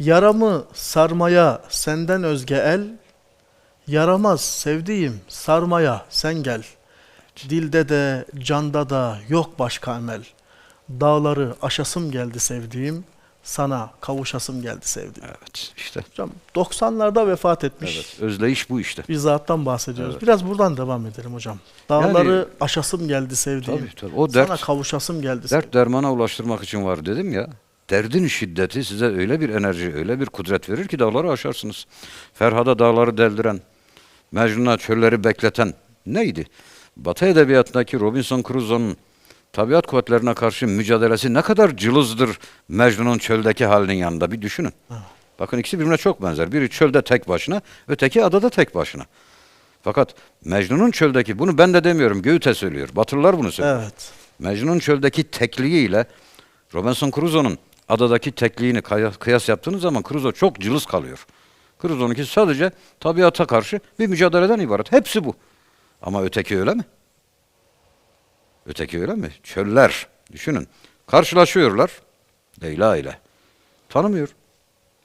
Yaramı sarmaya senden özge el, yaramaz sevdiğim sarmaya sen gel. Dilde de canda da yok başka emel. Dağları aşasım geldi sevdiğim, sana kavuşasım geldi sevdiğim. Evet işte. Hocam 90'larda vefat etmiş. Evet. Özleyiş bu işte. Bir zattan bahsediyoruz. Evet. Biraz buradan devam edelim hocam. Dağları Yani- aşasım geldi sevdiğim. Tabii tabii. O Sana dert, kavuşasım geldi sevdiğim. dert dermana ulaştırmak için var dedim ya. Derdin şiddeti size öyle bir enerji, öyle bir kudret verir ki dağları aşarsınız. Ferhada dağları deldiren, Mecnun'a çölleri bekleten neydi? Batı edebiyatındaki Robinson Crusoe'nun tabiat kuvvetlerine karşı mücadelesi ne kadar cılızdır Mecnun'un çöldeki halinin yanında bir düşünün. Bakın ikisi birbirine çok benzer. Biri çölde tek başına, öteki adada tek başına. Fakat Mecnun'un çöldeki, bunu ben de demiyorum, Goethe söylüyor. Batılılar bunu söylüyor. Evet. Mecnun'un çöldeki tekliğiyle Robinson Crusoe'nun adadaki tekliğini kıyas yaptığınız zaman Crusoe çok cılız kalıyor. Crusoe'nunki sadece tabiata karşı bir mücadeleden ibaret. Hepsi bu. Ama öteki öyle mi? Öteki öyle mi? Çöller. Düşünün. Karşılaşıyorlar. Leyla ile. Tanımıyor.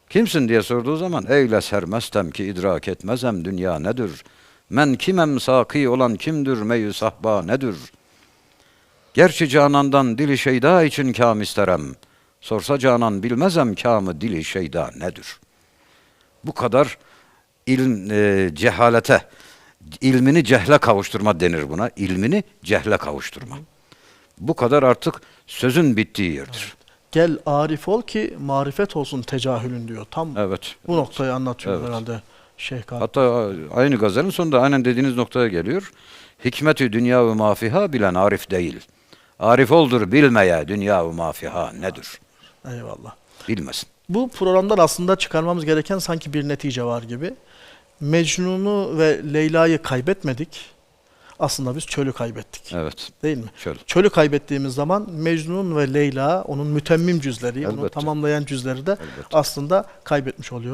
Kimsin diye sorduğu zaman eyle sermestem ki idrak etmezem dünya nedir? Men kimem saki olan kimdir meyü sahba nedir? Gerçi canandan dili şeyda için kam isterem. Sorsa canan bilmezem kamı dili şeyda nedir? Bu kadar ilm, e, cehalete, ilmini cehle kavuşturma denir buna. İlmini cehle kavuşturma. Bu kadar artık sözün bittiği yerdir. Gel arif ol ki marifet olsun tecahülün diyor. Tam Evet. bu noktayı anlatıyor Evet. herhalde Şeyh Galip. Hatta aynı gazelin sonunda aynen dediğiniz noktaya geliyor. Hikmeti dünya ve mafiha bilen arif değil. Arif oldur bilmeye dünya ve mafiha nedir? Eyvallah. Bilmesin. Bu programdan aslında çıkarmamız gereken sanki bir netice var gibi. Mecnun'u ve Leyla'yı kaybetmedik. Aslında biz çölü kaybettik. Evet. Değil mi? Şöyle. Çölü kaybettiğimiz zaman Mecnun ve Leyla, onun mütemmim cüzleri, onu Elbette. tamamlayan cüzleri de Elbette. aslında kaybetmiş oluyoruz.